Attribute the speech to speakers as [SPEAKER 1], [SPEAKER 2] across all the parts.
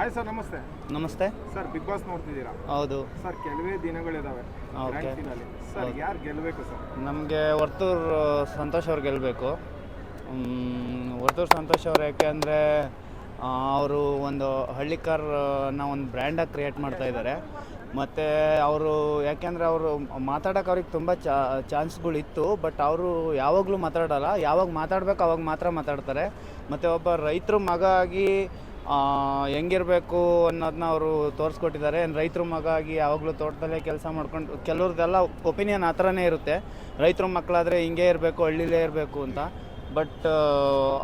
[SPEAKER 1] Hi sir ನಮಸ್ತೆ.
[SPEAKER 2] ನಮಸ್ತೆ.
[SPEAKER 1] Sir big Boss ನೋಡ್ತಿದ್ದೀರಾ?
[SPEAKER 2] ಹೌದು.
[SPEAKER 1] ಸರ್ ಕೆಲವೇ ದಿನಗಳಿದಾವೆ ಸರ್ ಯಾರು ಗೆಲ್ಲಬೇಕು ಸರ್
[SPEAKER 2] ನಮಗೆ ವರ್ತೂರು ಸಂತೋಷ್ ಅವ್ರು ಗೆಲ್ಲಬೇಕು ವರ್ತೂರು ಸಂತೋಷ್ ಅವ್ರು ಯಾಕೆ ಅಂದರೆ ಅವರು ಒಂದು ಹಳ್ಳಿಕಾರನ ಒಂದು ಬ್ರ್ಯಾಂಡಾಗಿ ಕ್ರಿಯೇಟ್ ಮಾಡ್ತಾ ಇದ್ದಾರೆ ಮತ್ತು ಅವರು ಯಾಕೆಂದರೆ ಅವರು ಮಾತಾಡೋಕೆ ಅವ್ರಿಗೆ ತುಂಬ ಚಾ ಚಾನ್ಸ್ಗಳಿತ್ತು ಬಟ್ ಅವರು ಯಾವಾಗಲೂ ಮಾತಾಡಲ್ಲ. ಯಾವಾಗ ಮಾತಾಡಬೇಕು ಅವಾಗ ಮಾತ್ರ ಮಾತಾಡ್ತಾರೆ. ಮತ್ತು ಒಬ್ಬ ರೈತರು ಮಗ ಆಗಿ ಹೆಂಗಿರಬೇಕು ಅನ್ನೋದನ್ನ ಅವರು ತೋರಿಸ್ಕೊಟ್ಟಿದ್ದಾರೆ. ರೈತರ ಮಗ ಆಗಿ ಯಾವಾಗಲೂ ತೋಟದಲ್ಲೇ ಕೆಲಸ ಮಾಡ್ಕೊಂಡು ಕೆಲವ್ರದ್ದೆಲ್ಲ ಒಪಿನಿಯನ್ ಆ ಥರನೇ ಇರುತ್ತೆ. ರೈತರ ಮಕ್ಕಳಾದರೆ ಹಿಂಗೆ ಇರಬೇಕು ಹಳ್ಳಿಲೇ ಇರಬೇಕು ಅಂತ. ಬಟ್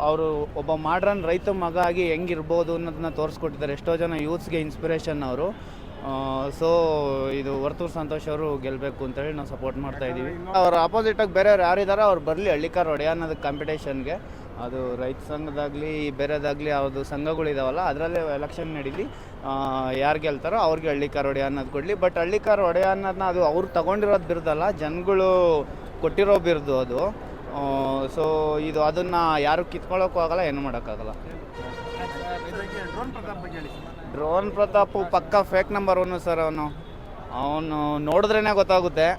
[SPEAKER 2] ಅವರು ಒಬ್ಬ ಮಾಡ್ರನ್ ರೈತ ಮಗ ಆಗಿ ಹೆಂಗಿರ್ಬೋದು ಅನ್ನೋದನ್ನ ತೋರಿಸ್ಕೊಟ್ಟಿದ್ದಾರೆ. ಎಷ್ಟೋ ಜನ ಯೂತ್ಸ್ಗೆ ಇನ್ಸ್ಪಿರೇಷನ್ ಅವರು. ಸೊ ಇದು ವರ್ತೂರ್ ಸಂತೋಷ್ ಅವರು ಗೆಲ್ಲಬೇಕು ಅಂತೇಳಿ ನಾವು ಸಪೋರ್ಟ್ ಮಾಡ್ತಾ ಇದ್ದೀವಿ ಅವ್ರ ಆಪೋಸಿಟಾಗಿ ಬೇರೆಯವ್ರು ಯಾರಿದ್ದಾರೆ ಅವ್ರು ಬರಲಿ ಹಳ್ಳಿಕಾರ್ ಒಡೆಯ ಅನ್ನೋದು ಕಾಂಪಿಟೇಷನ್ಗೆ ಅದು ರೈತ ಸಂಘದಾಗಲಿ, ಬೇರೆದಾಗಲಿ ಅವ್ರದ್ದು ಸಂಘಗಳಿದಾವಲ್ಲ ಅದರಲ್ಲೇ ಎಲೆಕ್ಷನ್ ನಡೀಲಿ. ಯಾರು ಗೆಲ್ತಾರೋ ಅವ್ರಿಗೆ ಹಳ್ಳಿಕಾರ್ ಒಡೆಯ ಅನ್ನೋದು ಕೊಡಲಿ. ಬಟ್ ಹಳ್ಳಿಕಾರ್ ಒಡೆಯ ಅನ್ನೋದನ್ನ ಅದು ಅವ್ರು ತಗೊಂಡಿರೋದು ಬಿರ್ದಲ್ಲ, ಜನಗಳು ಕೊಟ್ಟಿರೋ ಬಿರ್ದು ಅದು. ಸೊ ಇದು ಅದನ್ನು ಯಾರು ಕಿತ್ಕೊಳ್ಳೋಕ್ಕೂ ಆಗಲ್ಲ, ಏನು ಮಾಡೋಕ್ಕಾಗಲ್ಲ.
[SPEAKER 1] ಡ್ರೋನ್ ಪ್ರತಾಪ್
[SPEAKER 2] ಪಕ್ಕ ಫೇಕ್ ನಂಬರ್ ಒನ್ನು ಸರ್ ಅವನು. ಅವನು ನೋಡಿದ್ರೇ ಗೊತ್ತಾಗುತ್ತೆ.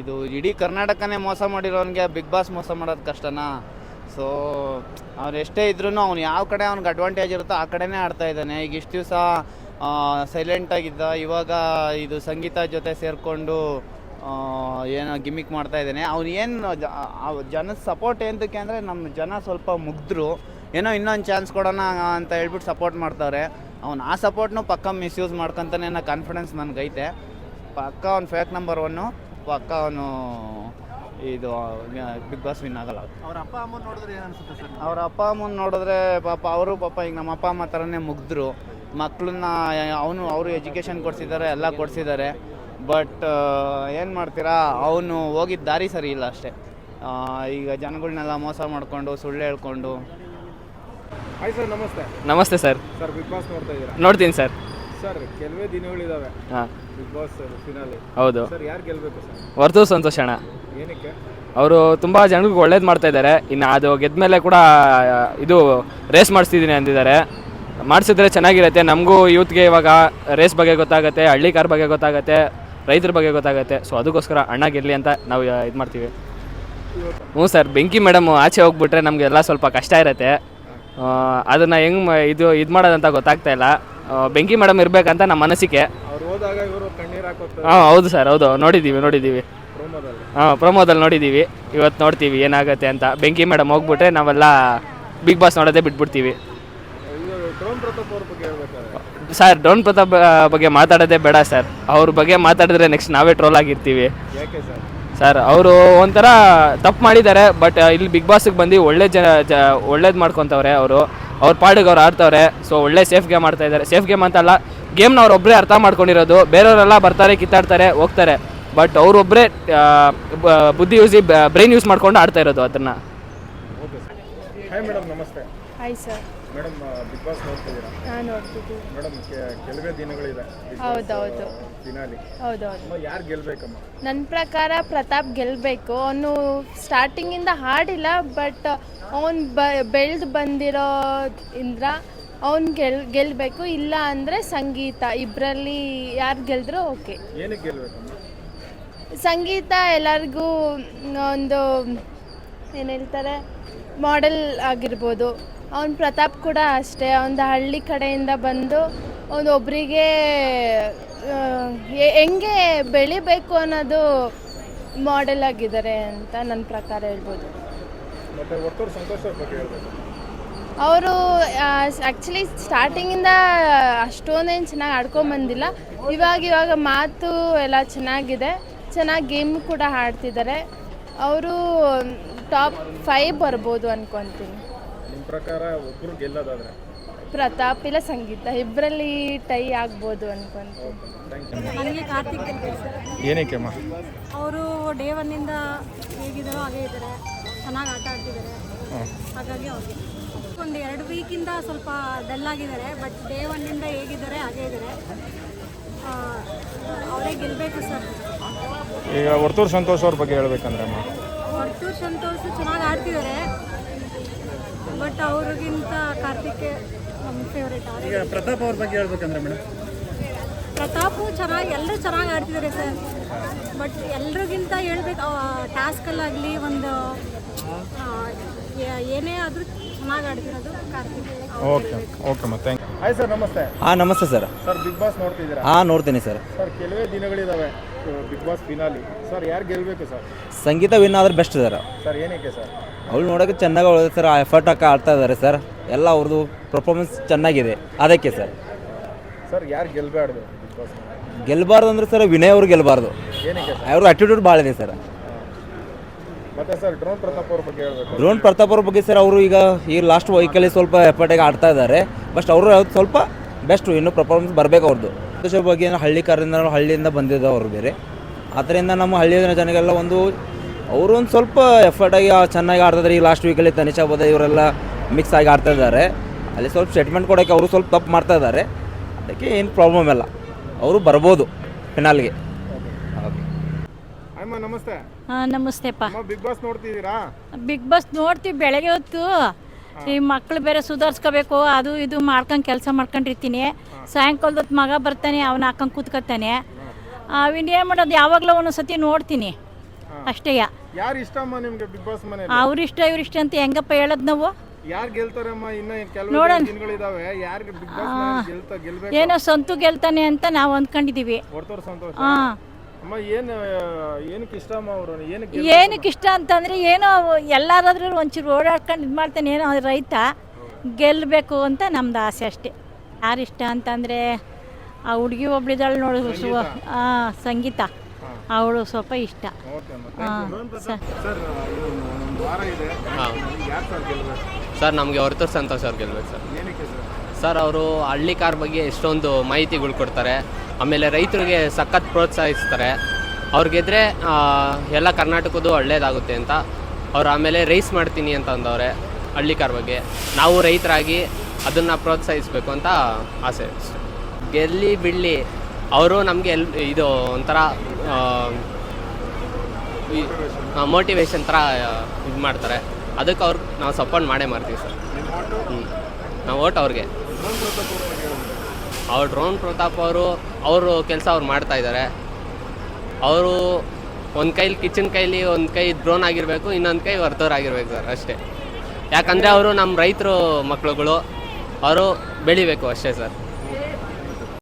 [SPEAKER 2] ಇದು ಇಡೀ ಕರ್ನಾಟಕನೇ ಮೋಸ ಮಾಡಿರೋನಿಗೆ ಬಿಗ್ ಬಾಸ್ ಮೋಸ ಮಾಡೋದು ಕಷ್ಟನಾ? ಸೊ ಅವ್ನು ಎಷ್ಟೇ ಇದ್ರೂ ಅವ್ನು ಯಾವ ಕಡೆ ಅವ್ನಿಗೆ ಅಡ್ವಾಂಟೇಜ್ ಇರುತ್ತೋ ಆ ಕಡೆನೇ ಆಡ್ತಾ ಇದ್ದಾನೆ. ಈಗ ಇಷ್ಟು ದಿವಸ ಸೈಲೆಂಟಾಗಿದ್ದ ಇವಾಗ ಇದು ಸಂಗೀತ ಜೊತೆ ಸೇರಿಕೊಂಡು ಏನೋ ಗಿಮಿಕ್ ಮಾಡ್ತಾ ಇದ್ದಾನೆ. ಅವ್ನು ಏನು ಜನ ಸಪೋರ್ಟ್ ಏನಕ್ಕೆ ಅಂದರೆ ನಮ್ಮ ಜನ ಸ್ವಲ್ಪ ಮುಗ್ಧರು ಏನೋ ಇನ್ನೊಂದು ಚಾನ್ಸ್ ಕೊಡೋಣ ಅಂತ ಹೇಳ್ಬಿಟ್ಟು ಸಪೋರ್ಟ್ ಮಾಡ್ತಾರೆ ಅವ್ನು ಆ ಸಪೋರ್ಟ್ನು ಪಕ್ಕ ಮಿಸ್ಯೂಸ್ ಮಾಡ್ಕೊತಾನೆ ಅನ್ನೋ ಕಾನ್ಫಿಡೆನ್ಸ್ ನನಗೈತೆ. ಪಕ್ಕ ಅವ್ನು ಫೇಕ್ ನಂಬರ್ ಒನ್ನು ಪಕ್ಕ ಅವನು ಇದು ಬಿಗ್ ಬಾಸ್ ವಿನ್ ಆಗಲ್ಲ
[SPEAKER 1] ಅವ್ರ ಅಪ್ಪ ಅಮ್ಮ ನೋಡಿದ್ರೆ ಏನನ್ಸುತ್ತೆ ಅನ್ಸುತ್ತೆ ಸರ್?
[SPEAKER 2] ಅವ್ರ ಅಪ್ಪ ಅಮ್ಮನ ನೋಡಿದ್ರೆ ಪಾಪ ಅವರು ಪಾಪ ಈಗ ನಮ್ಮ ಅಪ್ಪ ಅಮ್ಮ ಥರನೇ ಮುಗಿದ್ರು. ಮಕ್ಕಳನ್ನ ಅವನು ಅವರು ಎಜುಕೇಷನ್ ಕೊಡ್ಸಿದ್ದಾರೆ ಎಲ್ಲ ಕೊಡ್ಸಿದ್ದಾರೆ. ಬಟ್ ಏನು ಮಾಡ್ತೀರಾ? ಅವನು ಹೋಗಿದ್ದ ದಾರಿ ಸರಿ ಇಲ್ಲ ಅಷ್ಟೇ. ಆ, ಈಗ ಜನಗಳನ್ನೆಲ್ಲ ಮೋಸ ಮಾಡಿಕೊಂಡು ಸುಳ್ಳು ಹೇಳ್ಕೊಂಡು.
[SPEAKER 1] ಹಾಯ್ ಸರ್ ನಮಸ್ತೆ.
[SPEAKER 3] ನಮಸ್ತೆ ಸರ್.
[SPEAKER 1] ಸರ್ ಬಿಗ್ ಬಾಸ್ ನೋಡ್ತಾ ಇದ್ದೀರಾ?
[SPEAKER 3] ನೋಡ್ತೀನಿ ಸರ್.
[SPEAKER 1] ಸರ್ ಕೆಲವೇ ದಿನಗಳಿದಾವೆ
[SPEAKER 3] ಹಾಂ.
[SPEAKER 1] ಬಿಗ್ ಬಾಸ್ ಫಿನಾಲಿ
[SPEAKER 3] ಹೌದು.
[SPEAKER 1] ಸರ್ ಯಾರು ಗೆಲ್ಲಬೇಕು ಸರ್?
[SPEAKER 3] ವರ್ತು ಸಂತೋಷ್ ಅಣ್ಣ.
[SPEAKER 1] ಏನಕ್ಕೆ?
[SPEAKER 3] ಅವರು ತುಂಬ ಜನಕ್ಕೆ ಒಳ್ಳೇದು ಮಾಡ್ತಾ ಇದ್ದಾರೆ ಇನ್ನು ಅದು ಗೆದ್ಮೇಲೆ ಕೂಡ ಆ, ಇದು ರೇಸ್ ಮಾಡಿಸ್ತಿದ್ದೀನಿ ಅಂದಿದ್ದಾರೆ. ಮಾಡಿಸಿದ್ರೆ ಚೆನ್ನಾಗಿರುತ್ತೆ. ನಮಗೂ ಯೂತ್ಗೆ ಇವಾಗ ರೇಸ್ ಬಗ್ಗೆ ಗೊತ್ತಾಗುತ್ತೆ ಹಳ್ಳಿ ಕಾರ್ ಬಗ್ಗೆ ಗೊತ್ತಾಗುತ್ತೆ ರೈತರ ಬಗ್ಗೆ ಗೊತ್ತಾಗುತ್ತೆ. ಸೊ ಅದಕ್ಕೋಸ್ಕರ ಅಣ್ಣ ಗೆಲ್ಲಿ ಅಂತ ನಾವು ಇದು ಮಾಡ್ತೀವಿ. ಹ್ಞೂ ಸರ್ ಬೆಂಕಿ ಮೇಡಮ್ ಆಚೆ ಹೋಗ್ಬಿಟ್ರೆ ನಮಗೆಲ್ಲ ಸ್ವಲ್ಪ ಕಷ್ಟ ಇರುತ್ತೆ. ಅದನ್ನು ಹೆಂಗೆ ಇದು ಇದು ಮಾಡೋದಂತ ಗೊತ್ತಾಗ್ತಾ ಇಲ್ಲ. ಬೆಂಕಿ ಮೇಡಮ್ ಇರಬೇಕಂತ ನಮ್ಮ ಮನಸ್ಸಿಗೆ.
[SPEAKER 1] ಅವ್ರು ಹೋದಾಗ ಇವರು ಕಣ್ಣೀರು ಹಾಕೋತಾರೆ.
[SPEAKER 3] ಹಾಂ ಹೌದು ಸರ್ ಹೌದು. ನೋಡಿದ್ದೀವಿ ನೋಡಿದ್ದೀವಿ
[SPEAKER 1] ಪ್ರೋಮೋದಲ್ಲಿ.
[SPEAKER 3] ಹಾಂ ಪ್ರಮೋದಲ್ಲಿ ನೋಡಿದ್ದೀವಿ ಇವತ್ತು ನೋಡ್ತೀವಿ ಏನಾಗುತ್ತೆ ಅಂತ. ಬೆಂಕಿ ಮೇಡಮ್ ಹೋಗ್ಬಿಟ್ರೆ ನಾವೆಲ್ಲ ಬಿಗ್ ಬಾಸ್ ನೋಡೋದೇ ಬಿಟ್ಬಿಡ್ತೀವಿ.
[SPEAKER 1] ಇದು ಡ್ರೋನ್ ಪ್ರತಾಪ್ ಅವ್ರ ಬಗ್ಗೆ ಹೇಳ್ಬೇಕಾದ್ರೆ?
[SPEAKER 3] ಸರ್ ಡೋನ್ ಪ್ರತಾಪ್ ಆ, ಬಗ್ಗೆ ಮಾತಾಡೋದೇ ಬೇಡ ಸರ್. ಅವ್ರ ಬಗ್ಗೆ ಮಾತಾಡಿದ್ರೆ ನೆಕ್ಸ್ಟ್ ನಾವೇ ಟ್ರೋಲ್ ಆಗಿರ್ತೀವಿ.
[SPEAKER 1] ಯಾಕೆ ಸರ್?
[SPEAKER 3] ಸರ್ ಅವರು ಒಂಥರ ತಪ್ಪು ಮಾಡಿದ್ದಾರೆ ಬಟ್ ಇಲ್ಲಿ ಬಿಗ್ ಬಾಸ್ಗೆ ಬಂದು ಒಳ್ಳೆ ಜನ ಜ ಒಳ್ಳೇದು ಮಾಡ್ಕೊತವ್ರೆ ಅವರು. ಅವ್ರ ಪಾಡಿಗೆ ಅವ್ರು ಆಡ್ತವ್ರೆ ಸೊ ಒಳ್ಳೆ ಸೇಫ್ ಗೇಮ್ ಆಡ್ತಾ ಇದ್ದಾರೆ ಸೇಫ್ ಗೇಮ್ ಅಂತಲ್ಲ ಗೇಮ್ನ ಅವ್ರೊಬ್ಬರೇ ಅರ್ಥ ಮಾಡ್ಕೊಂಡಿರೋದು ಬೇರೆಯವರೆಲ್ಲ ಬರ್ತಾರೆ ಕಿತ್ತಾಡ್ತಾರೆ ಹೋಗ್ತಾರೆ. ಬಟ್ ಅವರೊಬ್ಬರೇ ಬುದ್ಧಿ ಯೂಸಿ ಬ್ರೈನ್ ಯೂಸ್ ಮಾಡ್ಕೊಂಡು ಆಡ್ತಾ ಇರೋದು ಅದನ್ನು
[SPEAKER 1] ಹಾಯ್ ಮೇಡಮ್ ನಮಸ್ತೆ.
[SPEAKER 4] Hi sir
[SPEAKER 1] madam Bigg Boss ನೋಡ್ತಿದ್ದೀರಾ? ಮೇಡಮ್ ಕೆಲವೇ ದಿನಗಳಿದೆ
[SPEAKER 4] ಹೌದೌದು.
[SPEAKER 1] ಫಿನಾಲಿ
[SPEAKER 4] ಹೌದೌದು.
[SPEAKER 1] ಯಾರು ಗೆಲ್ಬೇಕಮ್ಮ?
[SPEAKER 4] ನನ್ನ ಪ್ರಕಾರ ಪ್ರತಾಪ್ ಗೆಲ್ಲಬೇಕು ಅವನು ಸ್ಟಾರ್ಟಿಂಗಿಂದ ಹಾಡಿಲ್ಲ ಬಟ್ ಅವನು ಬ ಬೆಳೆದು ಬಂದಿರೋ ಇಂದ್ರ ಅವ್ನು ಗೆಲ್ ಗೆಲ್ಲಬೇಕು ಇಲ್ಲ ಅಂದರೆ ಸಂಗೀತ ಇಬ್ಬರಲ್ಲಿ ಯಾರು ಗೆಲ್ದ್ರೂ ಓಕೆ
[SPEAKER 1] ಏನಕ್ಕೆ ಗೆಲ್ಬೇಕಮ್ಮ?
[SPEAKER 4] ಸಂಗೀತ ಎಲ್ಲರಿಗೂ ಒಂದು ಏನು ಹೇಳ್ತಾರೆ ಮಾಡೆಲ್ ಆಗಿರ್ಬೋದು. ಅವನು ಪ್ರತಾಪ್ ಕೂಡ ಅಷ್ಟೇ. ಒಂದು ಹಳ್ಳಿ ಕಡೆಯಿಂದ ಬಂದು ಒಂದು ಒಬ್ಬರಿಗೆ ಹೆಂಗೆ ಬೆಳಿಬೇಕು ಅನ್ನೋದು ಮಾಡೆಲ್ ಆಗಿದ್ದಾರೆ ಅಂತ ನನ್ನ ಪ್ರಕಾರ ಹೇಳ್ಬೋದು.
[SPEAKER 1] ಅವ್ರ
[SPEAKER 4] ಆ್ಯಕ್ಚುಲಿ ಸ್ಟಾರ್ಟಿಂಗಿಂದ ಅಷ್ಟೊಂದೇನು ಚೆನ್ನಾಗಿ ಆಡ್ಕೊಂಬಂದಿಲ್ಲ ಇವಾಗ ಇವಾಗ ಮಾತು ಎಲ್ಲ ಚೆನ್ನಾಗಿದೆ. ಚೆನ್ನಾಗಿ ಗೇಮ್ ಕೂಡ ಆಡ್ತಿದ್ದಾರೆ. ಅವರು ಟಾಪ್ ಫೈವ್ ಬರ್ಬೋದು ಅನ್ಕೊತೀನಿ.
[SPEAKER 1] ನಿಮ್ಮ ಪ್ರಕಾರ ಒಬ್ಬರು ಗೆಲ್ಲೋದಾದ್ರೆ?
[SPEAKER 4] ಪ್ರತಾಪ್ ಇಲ್ಲ ಸಂಗೀತ. ಇಬ್ಬರಲ್ಲಿ ಟೈ ಆಗ್ಬೋದು
[SPEAKER 1] ಅನ್ಕೊಂತ
[SPEAKER 5] ನನಗೆ ಕಾರ್ತಿಕ್ ಸರ್.
[SPEAKER 1] ಏನಕ್ಕೆ ಅಮ್ಮ?
[SPEAKER 5] ಅವರು ಡೇ ಒನ್ನಿಂದ ಹೇಗಿದ್ದಾರೋ ಹಾಗೆ ಇದ್ದಾರೆ. ಚೆನ್ನಾಗಿ ಆಟ ಆಡ್ತಿದ್ದಾರೆ. ಹಾಗಾಗಿ ಅವ್ರಿಗೆ. ಒಂದು ಎರಡು ವೀಕಿಂದ ಸ್ವಲ್ಪ ಡಲ್ ಆಗಿದ್ದಾರೆ ಬಟ್ ಡೇ ಒನ್ನಿಂದ ಹೇಗಿದ್ದಾರೆ ಹಾಗೇ ಇದ್ದಾರೆ. ಆ, ಅವರೇ ಗೆಲ್ಲಬೇಕು ಸರ್.
[SPEAKER 1] ಈಗ ವರ್ತೂರು ಸಂತೋಷ್ ಅವ್ರ ಬಗ್ಗೆ ಹೇಳ್ಬೇಕಂದ್ರೆ ಅಮ್ಮ.
[SPEAKER 5] ಹೊರತು ಸಂತೋಷ್ ಚೆನ್ನಾಗಿ ಆಡ್ತಿದ್ದಾರೆ. ಬಟ್ ಅವ್ರಿಗಿಂತ ಕಾರ್ತಿಕ್ ನಮ್ಮ ಫೇವ್ರೇಟ್
[SPEAKER 6] ಈಗ ಪ್ರತಾಪ್ ಅವ್ರ ಬಗ್ಗೆ ಹೇಳ್ಬೇಕಂದ್ರೆ ಮೇಡಮ್.
[SPEAKER 5] ಪ್ರತಾಪು ಚೆನ್ನಾಗಿ ಎಲ್ಲರೂ ಚೆನ್ನಾಗಿ ಆಡ್ತಿದ್ದಾರೆ ಸರ್. ಬಟ್ ಎಲ್ರಿಗಿಂತ ಹೇಳ್ಬೇಕು ಟಾಸ್ಕಲ್ಲಾಗಲಿ ಒಂದು ಏನೇ ಆದರೂ ಚೆನ್ನಾಗಿ ಆಡ್ತಿರೋದು ಕಾರ್ತಿಕ್.
[SPEAKER 1] ಓಕೆ ಓಕೆ ಮತ್ತೆ ಥ್ಯಾಂಕ್ ಹಾಯ್ ಸರ್ ನಮಸ್ತೆ.
[SPEAKER 7] ಹಾಂ ನಮಸ್ತೆ ಸರ್.
[SPEAKER 1] ಸರ್ ಬಿಗ್ ಬಾಸ್ ನೋಡ್ತಿದ್ದೀರಾ?
[SPEAKER 7] ಹಾಂ ನೋಡ್ತೀನಿ ಸರ್.
[SPEAKER 1] ಸರ್ ಕೆಲವೇ ದಿನಗಳಿದಾವೆ. Bigg Boss finale. ಸರ್ ಯಾರು ಗೆಲ್ಬೇಕು ಸರ್?
[SPEAKER 7] ಸಂಗೀತ ವಿನ್ ಆದ್ರೆ ಬೆಸ್ಟ್ ಸರ್
[SPEAKER 1] ಸರ್ ಏನಕ್ಕೆ ಸರ್?
[SPEAKER 7] ಅವ್ಳು ನೋಡೋಕೆ ಚೆನ್ನಾಗಿ ಅವಳು ಸರ್ ಎಫರ್ಟ್ ಹಾಕಿ ಆಡ್ತಾ ಇದ್ದಾರೆ ಸರ್ ಎಲ್ಲ ಅವ್ರದ್ದು ಪರ್ಫಾರ್ಮೆನ್ಸ್ ಚೆನ್ನಾಗಿದೆ. ಅದಕ್ಕೆ ಸರ್
[SPEAKER 1] ಸರ್ ಯಾರು ಗೆಲ್ಬಾರ್ದು ಬಿಗ್ ಬಾಸ್
[SPEAKER 7] ಗೆಲ್ಲಬಾರ್ದು ಅಂದ್ರೆ ಸರ್ ವಿನಯ್ ಅವ್ರು ಗೆಲ್ಬಾರ್ದು.
[SPEAKER 1] ಏನಕ್ಕೆ ಸರ್?
[SPEAKER 7] ಅವ್ರ ಅಟಿಟ್ಯೂಡ್ ಭಾಳ ಇದೆ ಸರ್
[SPEAKER 1] ಮತ್ತೆ ಸರ್ ಡ್ರೋನ್ ಪ್ರತಾಪ್ ಅವ್ರ ಬಗ್ಗೆ ಹೇಳ್ಬೇಕು.
[SPEAKER 7] ಡ್ರೋನ್ ಪ್ರತಾಪ್ ಅವ್ರ ಬಗ್ಗೆ ಸರ್ ಅವರು ಈಗ ಈ ಲಾಸ್ಟ್ ವೈಕಲ್ಲಿ ಸ್ವಲ್ಪ ಎಫರ್ಟಾಗಿ ಆಡ್ತಾ ಇದ್ದಾರೆ ಬಟ್ ಅವರು ಸ್ವಲ್ಪ ಬೆಸ್ಟ್ ಇನ್ನೂ ಪರ್ಫಾರ್ಮೆನ್ಸ್ ಬರಬೇಕು ಅವ್ರದ್ದು ಸಂತೋಷ್ ಬಗ್ಗೆ ಏನೋ ಹಳ್ಳಿಕಾರರಿಂದ ಹಳ್ಳಿಯಿಂದ ಬಂದಿದ್ದು ಅವರು ಬೇರೆ. ಅದರಿಂದ ನಮ್ಮ ಹಳ್ಳಿಯ ಜನಗೆಲ್ಲ ಒಂದು ಅವರು ಒಂದು ಸ್ವಲ್ಪ ಎಫರ್ಟಾಗಿ ಚೆನ್ನಾಗಿ ಆಡ್ತಿದ್ದಾರೆ ಈ ಲಾಸ್ಟ್ ವೀಕಲ್ಲಿ ತನಿಷಾ ಬೋದ ಇವರೆಲ್ಲ ಮಿಕ್ಸ್ ಆಗಿ ಆಡ್ತಾ ಇದ್ದಾರೆ. ಅಲ್ಲಿ ಸ್ವಲ್ಪ ಸ್ಟೇಟ್ಮೆಂಟ್ ಕೊಡೋಕ್ಕೆ ಅವರು ಸ್ವಲ್ಪ ತಪ್ಪು ಮಾಡ್ತಾ ಇದ್ದಾರೆ. ಅದಕ್ಕೆ ಏನು ಪ್ರಾಬ್ಲಮ್ ಇಲ್ಲ. ಅವರು ಬರ್ಬೋದು ಫಿನಾಲ್ಗೆ
[SPEAKER 1] ನಮಸ್ತೆ.
[SPEAKER 8] ಹಾಂ ನಮಸ್ತೆಪ್ಪ.
[SPEAKER 1] ಬಿಗ್ ಬಾಸ್ ನೋಡ್ತಿದ್ದೀರಾ?
[SPEAKER 8] ಬಿಗ್ ಬಾಸ್ ನೋಡ್ತೀವಿ ಬೆಳಗ್ಗೆ ಹೊತ್ತು. ಈ ಮಕ್ಳು ಬೇರೆ ಸುಧಾರಿಸ್ಕೋಬೇಕು ಅದು ಇದು ಮಾಡ್ಕೊಂಡು ಕೆಲಸ ಮಾಡ್ಕೊಂಡಿರ್ತೀನಿ. ಸಾಯಂಕಾಲದ ಹೊತ್ತು ಮಗ ಬರ್ತಾನೆ ಅವನ ಹಾಕೊಂಡು ಕೂತ್ಕೊತಾನೆ. ಅವನ್ ಏನು ಮಾಡೋದು ಯಾವಾಗಲೂ ಒಂದೊಂದು ಸತಿ ನೋಡ್ತೀನಿ ಅಷ್ಟೇ.
[SPEAKER 1] ಯಾರು ನಿಮ್ಗೆ ಬಿಗ್ ಬಾಸ್ ಮನೆ
[SPEAKER 8] ಅವ್ರಿಷ್ಟ ಇವ್ರಿಷ್ಟ ಅಂತ ಹೆಂಗಪ್ಪ ಹೇಳದ್ ನಾವು?
[SPEAKER 1] ಯಾರು ಗೆಲ್ತಾರಮ್ಮ ಇನ್ನ ಕೆಲವು
[SPEAKER 8] ನೋಡೋಣ.
[SPEAKER 1] ದಿನಗಳಿದಾವೆ. ಯಾರಿಗೆ ಬಿಗ್ ಬಾಸ್ ಗೆಲ್ತಾ ಗೆಲ್ಬೇಕು?
[SPEAKER 8] ಏನೋ ಸಂತು ಗೆಲ್ತಾನೆ ಅಂತ ನಾವು
[SPEAKER 1] ಅನ್ಕೊಂಡಿದೀವಿ ಸಂತೋಷ?
[SPEAKER 8] ಹಾಂ
[SPEAKER 1] ಏನಕ್ಕೆ ಇಷ್ಟ ಅಮ್ಮ ಅವರು? ಏನಕ್ಕೆ
[SPEAKER 8] ಏನಕ್ಕೆ ಇಷ್ಟ ಅಂತಂದರೆ ಏನೋ ಎಲ್ಲಾರಾದ್ರೂ ಒಂಚೂರು ಓಡಾಡ್ಕೊಂಡು ಇದು ಮಾಡ್ತಾನೆ ಏನೋ ರೈತ ಗೆಲ್ಲಬೇಕು ಅಂತ ನಮ್ದು ಆಸೆ ಅಷ್ಟೇ. ಯಾರಿಷ್ಟ ಅಂತಂದರೆ ಆ ಹುಡುಗಿ ಒಬ್ಳಿದಾಳು ನೋಡಿ ಸು ಹಾಂ ಸಂಗೀತ. ಅವಳು ಸ್ವಲ್ಪ ಇಷ್ಟ. ಸರ್
[SPEAKER 1] ಸರ್ ಒಂದು ವಾರ ಇದೆ. ಸರ್
[SPEAKER 9] ನಮಗೆ ಹೊರತು ಸಂತೋಷ ಅವ್ರು ಗೆಲ್ಬೇಕು ಸರ್.
[SPEAKER 1] ಏನಕ್ಕೆ ಸರ್?
[SPEAKER 9] ಸರ್ ಅವರು ಹಳ್ಳಿ ಕಾರ್ ಬಗ್ಗೆ ಎಷ್ಟೊಂದು ಮಾಹಿತಿಗಳು ಕೊಡ್ತಾರೆ. ಆಮೇಲೆ ರೈತರಿಗೆ ಸಖತ್ ಪ್ರೋತ್ಸಾಹಿಸ್ತಾರೆ. ಅವ್ರು ಗೆದ್ರೆ ಎಲ್ಲ ಕರ್ನಾಟಕದ್ದು ಒಳ್ಳೇದಾಗುತ್ತೆ ಅಂತ. ಅವ್ರು ಆಮೇಲೆ ರೈಸ್ ಮಾಡ್ತೀನಿ ಅಂತ ಅಂದವ್ರೆ, ಹಳ್ಳಿ ಕಾರ್ ಬಗ್ಗೆ. ನಾವು ರೈತರಾಗಿ ಅದನ್ನು ಪ್ರೋತ್ಸಾಹಿಸಬೇಕು ಅಂತ ಆಸೆ ಗೆಲ್ಲಿ ಬಿಡಲಿ, ಅವರು ನಮಗೆ ಎಲ್, ಇದು ಒಂಥರ ಮೋಟಿವೇಶನ್ ಥರ ಇದು ಮಾಡ್ತಾರೆ. ಅದಕ್ಕೆ ಅವ್ರಿಗೆ ನಾವು ಸಪೋರ್ಟ್ ಮಾಡೇ ಮಾಡ್ತೀವಿ ಸರ್. ಹ್ಞೂ ನಾವು ಓಟ್ ಅವ್ರಿಗೆ. ಅವ್ರು ಡ್ರೋನ್ ಪ್ರತಾಪ್ ಅವರು ಅವರು ಕೆಲಸ ಅವ್ರು ಮಾಡ್ತಾ ಇದ್ದಾರೆ ಅವರು ಒಂದು ಕೈಲಿ ಕಿಚನ್ ಕೈಲಿ ಒಂದು ಕೈ ಡ್ರೋನ್ ಆಗಿರಬೇಕು ಇನ್ನೊಂದು ಕೈ ವರ್ತವ್ರು ಆಗಿರ್ಬೇಕು ಸರ್ ಅಷ್ಟೇ. ಯಾಕಂದರೆ ಅವರು ನಮ್ಮ ರೈತರು ಮಕ್ಕಳುಗಳು ಅವರು ಬೆಳಿಬೇಕು ಅಷ್ಟೇ ಸರ್.